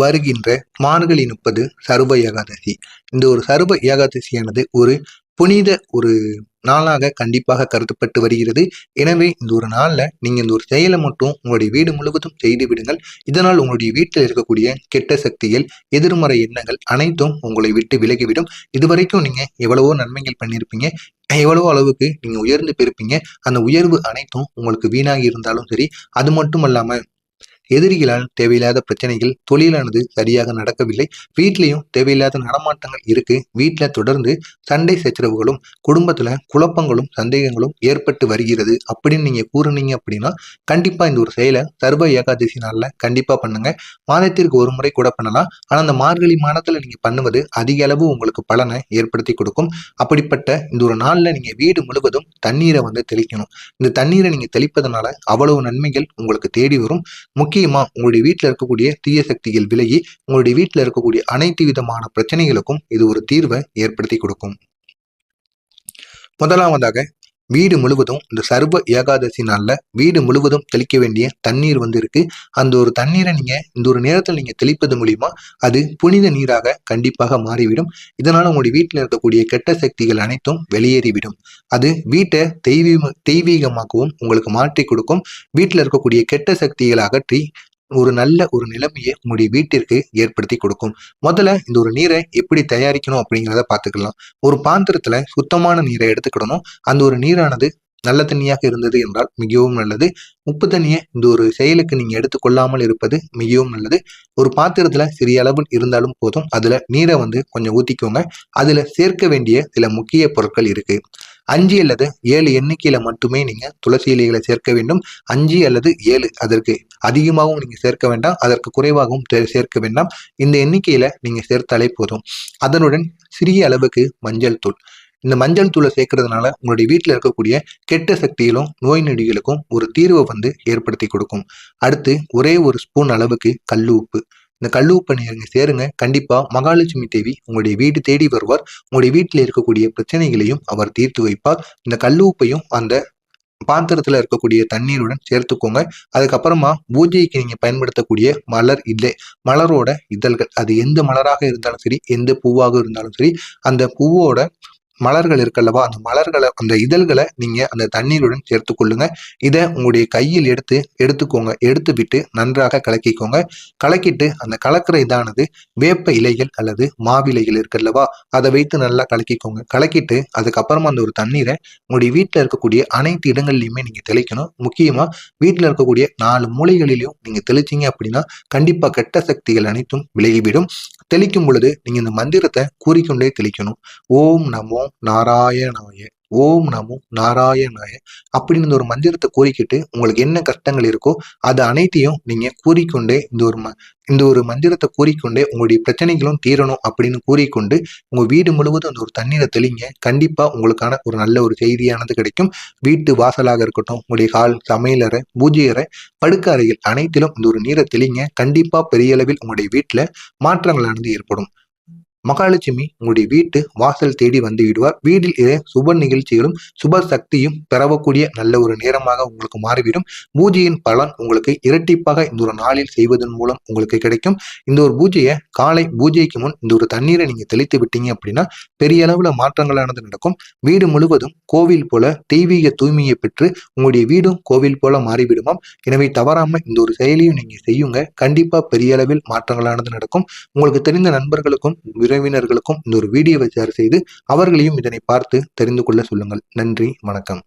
வருகின்ற மார்கழி முப்பது சர்வ ஏகாதசி. இந்த ஒரு சர்வ ஏகாதசியானது ஒரு புனித ஒரு நாளாக கண்டிப்பாக கருதப்பட்டு வருகிறது. எனவே இந்த ஒரு நாளில் நீங்கள் இந்த ஒரு செயலை மட்டும் உங்களுடைய வீடு முழுவதும் செய்து விடுங்கள். இதனால் உங்களுடைய வீட்டில் இருக்கக்கூடிய கெட்ட சக்திகள் எதிர்மறை எண்ணங்கள் அனைத்தும் உங்களை விட்டு விலகிவிடும். இதுவரைக்கும் நீங்கள் எவ்வளவோ நன்மைகள் பண்ணியிருப்பீங்க. எவ்வளவோ அளவுக்கு நீங்கள் உயர்ந்து பெருப்பீங்க அந்த உயர்வு அனைத்தும் உங்களுக்கு வீணாகி இருந்தாலும் சரி அது மட்டும் இல்லாமல் எதிரிகளால் தேவையில்லாத பிரச்சனைகள் தொழிலானது சரியாக நடக்கவில்லை. வீட்லேயும் தேவையில்லாத நடமாட்டங்கள் இருக்கு. வீட்டில் தொடர்ந்து சண்டை சச்சரவுகளும் குடும்பத்தில் குழப்பங்களும் சந்தேகங்களும் ஏற்பட்டு வருகிறது. அப்படின்னு நீங்கள் கூறுனீங்க அப்படின்னா கண்டிப்பாக இந்த ஒரு செயலை சர்வ ஏகாதசி நாளில் கண்டிப்பாக பண்ணுங்க. மாதத்திற்கு ஒரு முறை கூட பண்ணலாம். ஆனால் அந்த மார்கழி மாதத்தில் நீங்கள் பண்ணுவது அதிக அளவு உங்களுக்கு பலனை ஏற்படுத்தி கொடுக்கும். அப்படிப்பட்ட இந்த ஒரு நாளில் நீங்கள் வீடு முழுவதும் தண்ணீரை வந்து தெளிக்கணும். இந்த தண்ணீரை நீங்கள் தெளிப்பதனால அவ்வளவு நன்மைகள் உங்களுக்கு தேடி வரும். முக்கிய நிச்சயமா உங்களுடைய வீட்டில் இருக்கக்கூடிய தீய சக்திகள் விலகி உங்களுடைய வீட்டில் இருக்கக்கூடிய அனைத்து விதமான பிரச்சனைகளுக்கும் இது ஒரு தீர்வை ஏற்படுத்தி கொடுக்கும். முதலாவதாக வீடு முழுவதும் இந்த சர்வ ஏகாதசி நாளில் வீடு முழுவதும் தெளிக்க வேண்டிய தண்ணீர் வந்து இருக்கு. அந்த ஒரு தண்ணீரை நீங்க இந்த ஒரு நேரத்தில் நீங்க தெளிப்பது மூலியமா அது புனித நீராக கண்டிப்பாக மாறிவிடும். இதனால உங்களுடைய வீட்டில் இருக்கக்கூடிய கெட்ட சக்திகள் அனைத்தும் வெளியேறிவிடும். அது வீட்டை தெய்வீக தெய்வீகமாகவும் உங்களுக்கு மாற்றி கொடுக்கும். வீட்டில் இருக்கக்கூடிய கெட்ட சக்திகளை அகற்றி ஒரு நல்ல ஒரு நிலைமையை உங்களுடைய வீட்டிற்கு ஏற்படுத்தி கொடுக்கும். முதல்ல இந்த ஒரு நீரை எப்படி தயாரிக்கணும் அப்படிங்கிறத பார்த்துக்கலாம். ஒரு பாத்திரத்துல சுத்தமான நீரை எடுத்துக்கிடணும். அந்த ஒரு நீரானது நல்ல தண்ணியாக இருந்தது என்றால் மிகவும் நல்லது. உப்பு தண்ணியை இந்த ஒரு செயலுக்கு நீங்கள் எடுத்துக்கொள்ளாமல் இருப்பது மிகவும் நல்லது. ஒரு பாத்திரத்தில் சிறிய அளவில் இருந்தாலும் போதும். அதில் நீரை வந்து கொஞ்சம் ஊற்றிக்கோங்க அதில் சேர்க்க வேண்டிய சில முக்கிய பொருட்கள் இருக்குது அஞ்சு அல்லது ஏழு எண்ணிக்கையில மட்டுமே நீங்க துளசி இலைகளை சேர்க்க வேண்டும். அஞ்சு அல்லது ஏழு அதற்கு அதிகமாகவும் நீங்க சேர்க்க வேண்டாம். அதற்கு குறைவாகவும் சேர்க்க வேண்டாம். இந்த எண்ணிக்கையில நீங்க சேர்த்தாலே போதும். அதனுடன் சிறிய அளவுக்கு மஞ்சள் தூள். இந்த மஞ்சள் தூளை சேர்க்கறதுனால உங்களுடைய வீட்டில் இருக்கக்கூடிய கெட்ட சக்திகளும் நோய் நொடிகளுக்கும் ஒரு தீர்வை வந்து ஏற்படுத்தி கொடுக்கும். அடுத்து ஒரே ஒரு ஸ்பூன் அளவுக்கு கல் உப்பு. இந்த கல் உப்பை நீங்க சேருங்க. கண்டிப்பா மகாலட்சுமி தேவி உங்களுடைய வீடு தேடி வருவார். உங்களுடைய வீட்டில் இருக்கக்கூடிய பிரச்சனைகளையும் அவர் தீர்த்து வைப்பார். இந்த கல் உப்பையும் அந்த பாத்திரத்துல இருக்கக்கூடிய தண்ணீருடன் சேர்த்துக்கோங்க. அதுக்கப்புறமா பூஜைக்கு நீங்க பயன்படுத்தக்கூடிய மலர் இல்லை. மலரோட இதழ்கள். அது எந்த மலராக இருந்தாலும் சரி எந்த பூவாக இருந்தாலும் சரி அந்த பூவோட மலர்கள் இருக்கல்லவா? அந்த மலர்களை அந்த இதழ்களை நீங்கள் அந்த தண்ணீருடன் சேர்த்து கொள்ளுங்க. இதை உங்களுடைய கையில் எடுத்து எடுத்துக்கோங்க. எடுத்து விட்டு நன்றாக கலக்கிக்கோங்க. கலக்கிட்டு அந்த கலக்கிற இதானது? வேப்ப இலைகள் அல்லது மாவிலைகள் இருக்கல்லவா? அதை வைத்து நல்லா கலக்கிக்கோங்க. கலக்கிட்டு அதுக்கப்புறமா அந்த ஒரு தண்ணீரை உங்களுடைய வீட்டில் இருக்கக்கூடிய அனைத்து இடங்கள்லையுமே நீங்கள் தெளிக்கணும். முக்கியமாக வீட்டில் இருக்கக்கூடிய நாலு மூலைகளிலையும் நீங்கள் தெளிச்சிங்க அப்படின்னா கண்டிப்பாக கெட்ட சக்திகள் அனைத்தும் விலகிவிடும். தெளிக்கும் பொழுது நீங்கள் இந்த மந்திரத்தை கூறிக்கொண்டே தெளிக்கணும். ஓம் நமோ நாராயணாய ஓம் நமோ நாராயணாய அப்படின்னு ஒரு மந்திரத்தை கூறிக்கிட்டு உங்களுக்கு என்ன கஷ்டங்கள் இருக்கோ அது அனைத்தையும் நீங்க கூறிக்கொண்டே இந்த ஒரு இந்த ஒரு மந்திரத்தை கூறிக்கொண்டே உங்களுடைய பிரச்சனைகளும் தீரணும் அப்படின்னு கூறிக்கொண்டு உங்க வீடு முழுவதும் அந்த ஒரு தண்ணீரை தெளிங்க. கண்டிப்பா உங்களுக்கான ஒரு நல்ல ஒரு செய்தியானது கிடைக்கும். வீட்டு வாசலாக இருக்கட்டும் உங்களுடைய கால் சமையலறை பூஜை அறை படுக்க அனைத்திலும் இந்த ஒரு நீரை தெளிங்க. கண்டிப்பா பெரிய அளவில் உங்களுடைய வீட்டுல மாற்றங்களானது ஏற்படும். மகாலட்சுமி உங்களுடைய வீட்டு வாசல் தேடி வந்து விடுவார். வீட்டில் இதே சுப நிகழ்ச்சிகளும் சுப சக்தியும் பெறவக்கூடிய நல்ல ஒரு நேரமாக உங்களுக்கு மாறிவிடும். பூஜையின் பலன் உங்களுக்கு இரட்டிப்பாக இந்த ஒரு நாளில் செய்வதன் மூலம் உங்களுக்கு கிடைக்கும். இந்த ஒரு பூஜையை காலை பூஜைக்கு முன் இந்த ஒரு தண்ணீரை நீங்க தெளித்து விட்டீங்க அப்படின்னா பெரிய அளவுல மாற்றங்களானது நடக்கும். வீடு முழுவதும் கோவில் போல தெய்வீக தூய்மையை பெற்று உங்களுடைய வீடும் கோவில் போல மாறிவிடுமாம். எனவே தவறாம இந்த ஒரு செயலியும் நீங்க செய்யுங்க. கண்டிப்பா பெரிய அளவில் மாற்றங்களானது நடக்கும். உங்களுக்கு தெரிந்த நண்பர்களுக்கும் உறவினர்களுக்கும் இந்த ஒரு வீடியோவை ஷேர் செய்து அவர்களையும் இதனை பார்த்து தெரிந்து கொள்ள சொல்லுங்கள். நன்றி வணக்கம்.